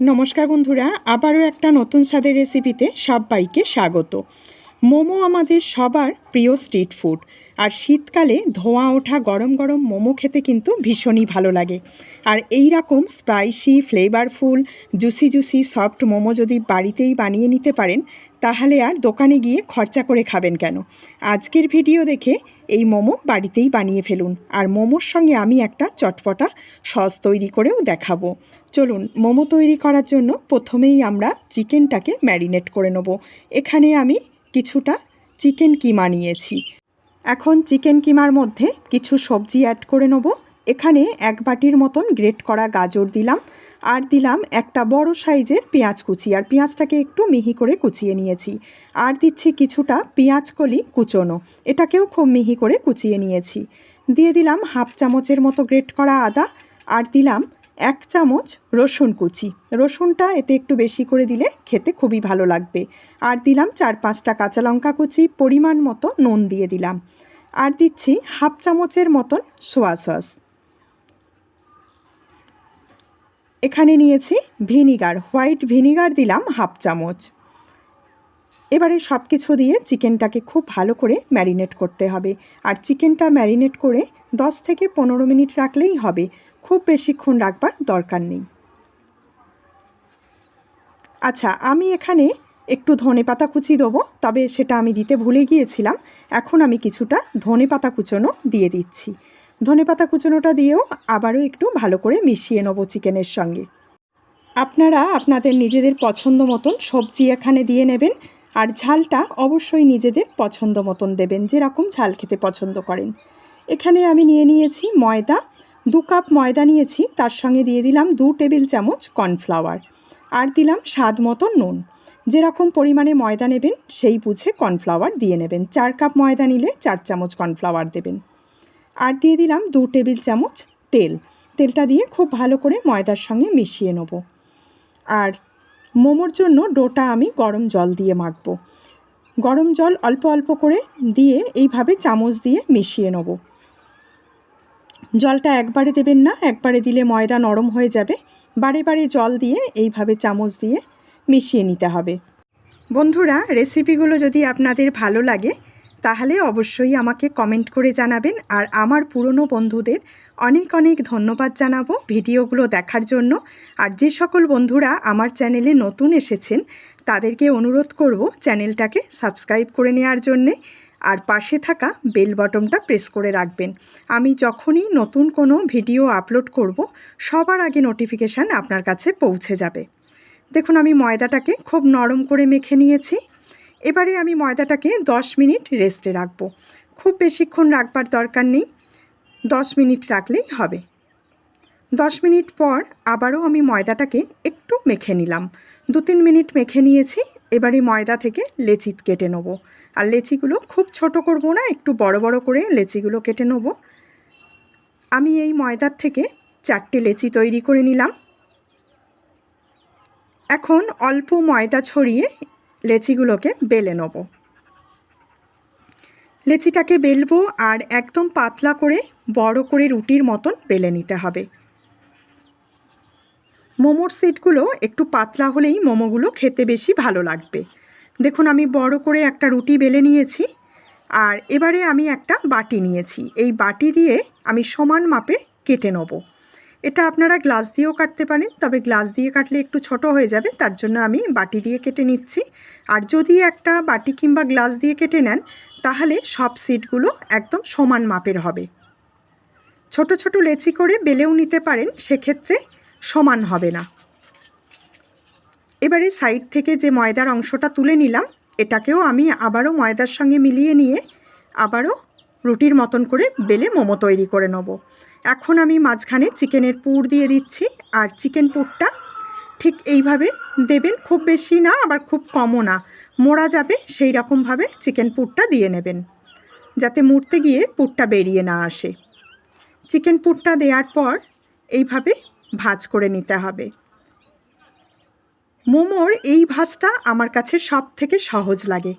নমস্কার বন্ধুরা আবারও একটা নতুন স্বাদের রেসিপিতে সবাইকে স্বাগত। মোমো আমাদের সবার প্রিয় স্ট্রিট ফুড। আর শীতকালে ধোঁয়া ওঠা গরম গরম মোমো খেতে কিন্তু ভীষণই ভালো লাগে। আর এই রকম spicy, flavourful, juicy juicy, soft momo যদি বাড়িতেই বানিয়ে নিতে পারেন, তাহলে আর দোকানে গিয়ে খরচা করে খাবেন কেন? আজকের ভিডিও দেখে এই মোমো বাড়িতেই বানিয়ে ফেলুন। আর মোমোর সঙ্গে আমি একটা চটপটা সস তৈরি করেও দেখাবো। চলুন, মোমো তৈরি করার জন্য প্রথমেই আমরা চিকেনটাকে ম্যারিনেট করে নেব। এখানে আমি কিছুটা চিকেন কিমা নিয়েছি। এখন চিকেন কিমার মধ্যে কিছু সবজি অ্যাড করে নেব। এখানে এক বাটির মতন গ্রেট করা গাজর দিলাম। আর দিলাম একটা বড় সাইজের পেঁয়াজ কুচি। আর পেঁয়াজটাকে একটু মিহি করে কুচিয়ে নিয়েছি। আর দিচ্ছি কিছুটা পেঁয়াজ কলি কুচোনো। এটাকেও খুব মিহি করে কুচিয়ে নিয়েছি। দিয়ে দিলাম হাফ চামচের মতো গ্রেট করা আদা। আর দিলাম এক চামচ রসুন কুচি। রসুনটা এতে একটু বেশি করে দিলে খেতে খুবই ভালো লাগবে। আর দিলাম চার পাঁচটা কাঁচা লঙ্কা কুচি, পরিমাণ মতো নুন দিয়ে দিলাম। আর দিচ্ছি হাফ চামচের মতন সোয়া সস। এখানে নিয়েছি ভিনিগার, হোয়াইট ভিনিগার দিলাম হাফ চামচ। এবারে সব কিছু দিয়ে চিকেনটাকে খুব ভালো করে ম্যারিনেট করতে হবে। আর চিকেনটা ম্যারিনেট করে 10 থেকে পনেরো মিনিট রাখলেই হবে। খুব বেশিক্ষণ রাখবার দরকার নেই। আচ্ছা আমি এখানে একটু ধনে পাতা কুচি দেবো, তবে সেটা আমি দিতে ভুলে গিয়েছিলাম। এখন আমি কিছুটা ধনে পাতা কুচোনো দিয়ে দিচ্ছি। ধনে পাতা কুচোনোটা দিয়েও আবারও একটু ভালো করে মিশিয়ে নেব চিকেনের সঙ্গে। আপনারা আপনাদের নিজেদের পছন্দ মতন সবজি এখানে দিয়ে নেবেন, আর ঝালটা অবশ্যই নিজেদের পছন্দ মতন দেবেন, যেরকম ঝাল খেতে পছন্দ করেন। এখানে আমি নিয়ে নিয়েছি ময়দা দু কাপ ময়দা নিয়েছি, তার সঙ্গে দিয়ে দিলাম দু টেবিল চামচ কর্নফ্লাওয়ার। আর দিলাম স্বাদ মতো নুন। যেরকম পরিমাণে ময়দা নেবেন, সেই বুঝে কর্নফ্লাওয়ার দিয়ে নেবেন। চার কাপ ময়দা নিলে চার চামচ কর্নফ্লাওয়ার দেবেন। আর দিয়ে দিলাম দু টেবিল চামচ তেল। তেলটা দিয়ে খুব ভালো করে ময়দার সঙ্গে মিশিয়ে নেব। আর মোমোর জন্য ডোটা আমি গরম জল দিয়ে মাখবো। গরম জল অল্প অল্প করে দিয়ে এইভাবে চামচ দিয়ে মিশিয়ে নেব। জলটা একবারে দেবেন না, একবারে দিলে ময়দা নরম হয়ে যাবে। বারে বারে জল দিয়ে এইভাবে চামচ দিয়ে মিশিয়ে নিতে হবে। বন্ধুরা রেসিপিগুলো যদি আপনাদের ভালো লাগে, তাহলে অবশ্যই আমাকে কমেন্ট করে জানাবেন আর আমার পুরনো বন্ধুদের অনেক অনেক ধন্যবাদ জানাব ভিডিওগুলো দেখার জন্য। আর যে সকল বন্ধুরা আমার চ্যানেলে নতুন এসেছেন, তাদেরকে অনুরোধ করব চ্যানেলটাকে সাবস্ক্রাইব করে নেওয়ার জন্যে। আর পাশে থাকা বেল বটনটা প্রেস করে রাখবেন। আমি যখনই নতুন কোনো ভিডিও আপলোড করব, সবার আগে নোটিফিকেশান আপনার কাছে পৌঁছে যাবে। দেখুন, আমি ময়দাটাকে খুব নরম করে মেখে নিয়েছি। এবারে আমি ময়দাটাকে 10 মিনিট রেস্টে রাখব। খুব বেশিক্ষণ রাখবার দরকার নেই। 10 মিনিট রাখলেই হবে। 10 মিনিট পর আবারও আমি ময়দাটাকে একটু মেখে নিলাম। দু তিন মিনিট মেখে নিয়েছি। এবারে ময়দা থেকে লেচি কেটে নেব। আর লেচিগুলো খুব ছোট করব না, একটু বড় বড় করে লেচিগুলো কেটে নেব। আমি এই ময়দার থেকে চারটে লেচি তৈরি করে নিলাম। এখন অল্প ময়দা ছড়িয়ে লেচিগুলোকে বেলে নেব। লেচিটাকে বেলবো আর একদম পাতলা করে বড় করে রুটির মতন বেলে নিতে হবে। মোমোর সিটগুলো একটু পাতলা হলেই মোমোগুলো খেতে বেশি ভালো লাগবে। দেখুন, আমি বড় করে একটা রুটি বেলে নিয়েছি আর এবারে আমি একটা বাটি নিয়েছি। এই বাটি দিয়ে আমি সমান মাপে কেটে নেব। এটা আপনারা গ্লাস দিয়েও কাটতে পারেন, তবে গ্লাস দিয়ে কাটলে একটু ছোট হয়ে যাবে, তার জন্য আমি বাটি দিয়ে কেটে নিচ্ছি। আর যদি একটা বাটি কিংবা গ্লাস দিয়ে কেটে নেন, তাহলে সব সিটগুলো একদম সমান মাপের হবে। ছোট ছোট লেচি করে বেলেও নিতে পারেন, সেক্ষেত্রে সমান হবে না। এবারে সাইড থেকে যে ময়দার অংশটা তুলে নিলাম, এটাকেও আমি আবারও ময়দার সঙ্গে মিলিয়ে নিয়ে আবারও রুটির মতন করে বেলে মোমো তৈরি করে নেব। এখন আমি মাঝখানে চিকেনের পুর দিয়ে দিচ্ছি, আর চিকেন পুরটা ঠিক এইভাবে দেবেন, খুব বেশি না, আবার খুব কমও না। মোড়া যাবে, সেই রকমভাবে চিকেন পুরটা দিয়ে নেবেন, যাতে মুড়তে গিয়ে পুরটা বেরিয়ে না আসে। চিকেন পুরটা দেওয়ার পর এইভাবে ভাজ করে নিতে হবে। মোমোর এই ভাজটা আমার কাছে সব থেকে সহজ লাগে।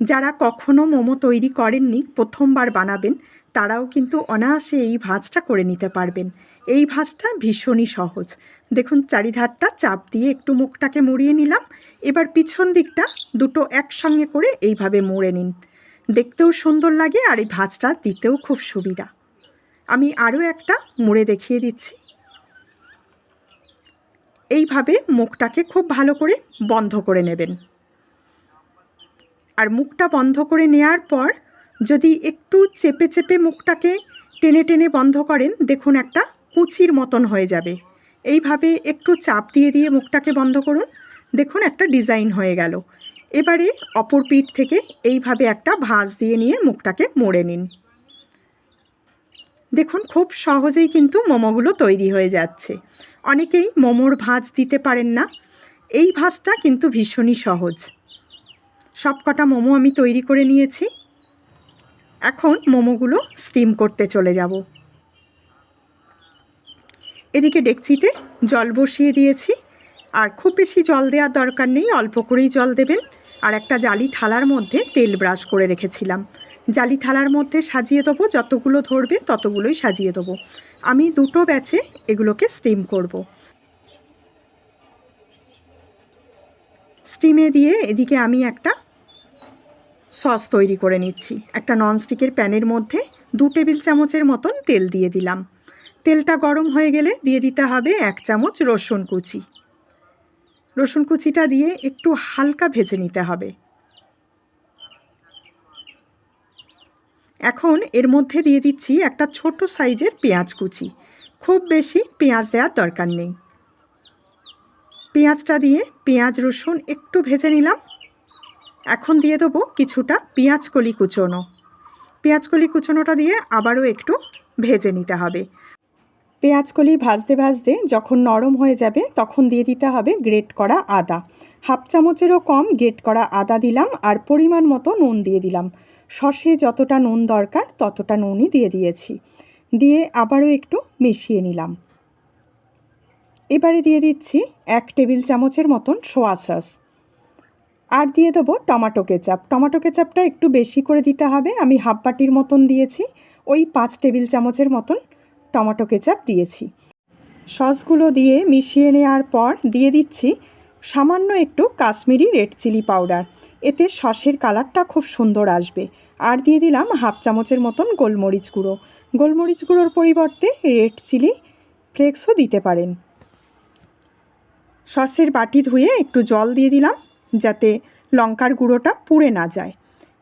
যারা কখনো মোমো তৈরি করেননি, প্রথমবার বানাবেন, তারাও কিন্তু অনায়াসে এই ভাজটা করে নিতে পারবেন। এই ভাজটা ভীষণই সহজ। দেখুন, চারিধারটা চাপ দিয়ে একটু মুখটাকে মুড়িয়ে নিলাম। এবার পিছন দিকটা দুটো একসঙ্গে করে এইভাবে মুড়ে নিন। দেখতেও সুন্দর লাগে আর এই ভাজটা দিতেও খুব সুবিধা। আমি আরও একটা মুড়ে দেখিয়ে দিচ্ছি। এইভাবে মুখটাকে খুব ভালো করে বন্ধ করে নেবেন। আর মুখটা বন্ধ করে নেওয়ার পর যদি একটু চেপে চেপে মুখটাকে টেনে টেনে বন্ধ করেন, দেখুন একটা কুচির মতন হয়ে যাবে। এইভাবে একটু চাপ দিয়ে দিয়ে মুখটাকে বন্ধ করুন, দেখুন একটা ডিজাইন হয়ে গেল। এবারে অপর পিঠ থেকে এইভাবে একটা ভাঁজ দিয়ে নিয়ে মুখটাকে মোড়ে নিন। দেখুন খুব সহজেই কিন্তু মোমোগুলো তৈরি হয়ে যাচ্ছে। অনেকেই মোমোর ভাঁজ দিতে পারেন না। এই ভাঁজটা কিন্তু ভীষণই সহজ। সব কটা মোমো আমি তৈরি করে নিয়েছি। এখন মোমোগুলো স্টিম করতে চলে যাব। এদিকে ডেকচিতে জল বসিয়ে দিয়েছি। আর খুব বেশি জল দেওয়ার দরকার নেই, অল্প করেই জল দেবেন। আর একটা জালি থালার মধ্যে তেল ব্রাশ করে রেখেছিলাম। জালি থালার মধ্যে সাজিয়ে দেবো, যতগুলো ধরবে ততগুলোই সাজিয়ে দেবো। আমি দুটো ব্যাচে এগুলোকে স্টিম করব। স্টিমে দিয়ে এদিকে আমি একটা সস তৈরি করে নিচ্ছি। একটা ননস্টিকের প্যানের মধ্যে দু টেবিল চামচের মতন তেল দিয়ে দিলাম। তেলটা গরম হয়ে গেলে দিয়ে দিতে হবে এক চামচ রসুন কুচি। রসুন কুচিটা দিয়ে একটু হালকা ভেজে নিতে হবে। এখন এর মধ্যে দিয়ে দিচ্ছি একটা ছোট সাইজের পেঁয়াজ কুচি। খুব বেশি পেঁয়াজ দেওয়ার দরকার নেই। পেঁয়াজটা দিয়ে পেঁয়াজ রসুন একটু ভেজে নিলাম। এখন দিয়ে দেবো কিছুটা পেঁয়াজ কলি কুচোনো। পেঁয়াজ কলি কুচোনোটা দিয়ে আবারও একটু ভেজে নিতে হবে। পেঁয়াজ কলি ভাজতে ভাজতে যখন নরম হয়ে যাবে, তখন দিয়ে দিতে হবে গ্রেট করা আদা। হাফ চামচেরও কম গ্রেট করা আদা দিলাম আর পরিমাণ মতো নুন দিয়ে দিলাম। সসে যতটা নুন দরকার ততটা নুনই দিয়ে দিয়েছি। দিয়ে আবারও একটু মিশিয়ে নিলাম। এবারে দিয়ে দিচ্ছি এক টেবিল চামচের মতন সোয়া সস। আর দিয়ে দেবো টমাটো কেচাপ। টমাটো কেচাপটা একটু বেশি করে দিতে হবে। আমি হাফ বাটির মতন দিয়েছি। ওই পাঁচ টেবিল চামচের মতন টমেটো কেচাপ দিয়েছি। সসগুলো দিয়ে মিশিয়ে নেওয়ার পর দিয়ে দিচ্ছি সামান্য একটু কাশ্মীরি রেড চিলি পাউডার। এতে সসের কালারটা খুব সুন্দর আসবে। আর দিয়ে দিলাম হাফ চামচের মতন গোলমরিচ গুঁড়ো। গোলমরিচ গুঁড়োর পরিবর্তে রেড চিলি ফ্লেক্সও দিতে পারেন। সসের বাটি ধুয়ে একটু জল দিয়ে দিলাম যাতে লঙ্কার গুঁড়োটা পুড়ে না যায়।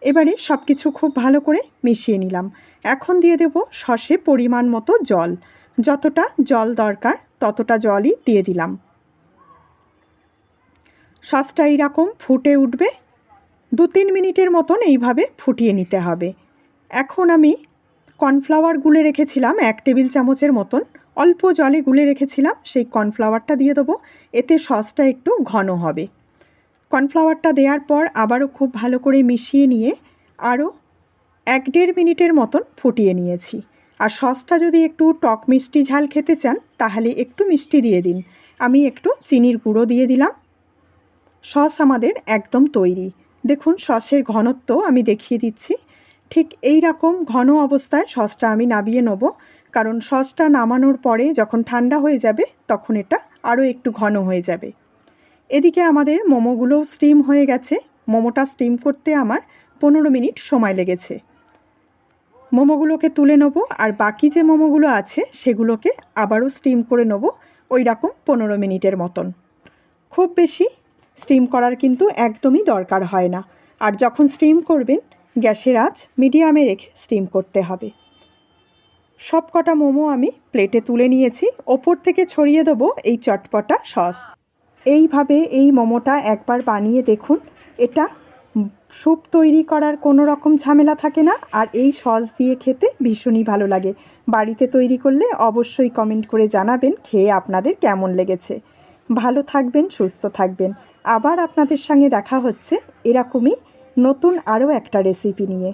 এবারে সব কিছু খুব ভালো করে মিশিয়ে নিলাম। এখন দিয়ে দেব সসে পরিমাণ মতো জল। যতটা জল দরকার ততটা জলই দিয়ে দিলাম। সসটা এইরকম ফুটে উঠবে দু তিন মিনিটের মতন এইভাবে ফুটিয়ে নিতে হবে। এখন আমি কর্নফ্লাওয়ার গুলে রেখেছিলাম এক টেবিল চামচের মতন। অল্প জলে গুলে রেখেছিলাম, সেই কর্নফ্লাওয়ারটা দিয়ে দেবো। এতে সসটা একটু ঘন হবে। কর্নফ্লাওয়ারটা দেওয়ার পর আবারও খুব ভালো করে মিশিয়ে নিয়ে আরও এক দেড় মিনিটের মতন ফুটিয়ে নিয়েছি। আর সসটা যদি একটু টক মিষ্টি ঝাল খেতে চান, তাহলে একটু মিষ্টি দিয়ে দিন। আমি একটু চিনির গুঁড়ো দিয়ে দিলাম। সস আমাদের একদম তৈরি। দেখুন, সসের ঘনত্ব আমি দেখিয়ে দিচ্ছি। ঠিক এই রকম ঘন অবস্থায় সসটা আমি নাবিয়ে নেব। কারণ সসটা নামানোর পরে যখন ঠান্ডা হয়ে যাবে, তখন এটা আরও একটু ঘন হয়ে যাবে। এদিকে আমাদের মোমোগুলো স্টিম হয়ে গেছে। মোমোটা স্টিম করতে আমার পনেরো মিনিট সময় লেগেছে। মোমোগুলোকে তুলে নেব আর বাকি যে মোমোগুলো আছে, সেগুলোকে আবারও স্টিম করে নেব ওই রকম পনেরো মিনিটের মতন। খুব বেশি স্টিম করার কিন্তু একদমই দরকার হয় না। আর যখন স্টিম করবেন, গ্যাসের আঁচ মিডিয়ামে রেখে স্টিম করতে হবে। সব কটা মোমো আমি প্লেটে তুলে নিয়েছি। ওপর থেকে ছড়িয়ে দেবো এই চটপটা সস। এইভাবে এই মোমোটা একবার বানিয়ে দেখুন। এটা স্যুপ তৈরি করার কোনো রকম ঝামেলা থাকে না। আর এই সস দিয়ে খেতে ভীষণই ভালো লাগে। বাড়িতে তৈরি করলে অবশ্যই কমেন্ট করে জানাবেন, খেয়ে আপনাদের কেমন লেগেছে। ভালো থাকবেন, সুস্থ থাকবেন। আবার আপনাদের সঙ্গে দেখা হচ্ছে এরকমই নতুন আরও একটা রেসিপি নিয়ে।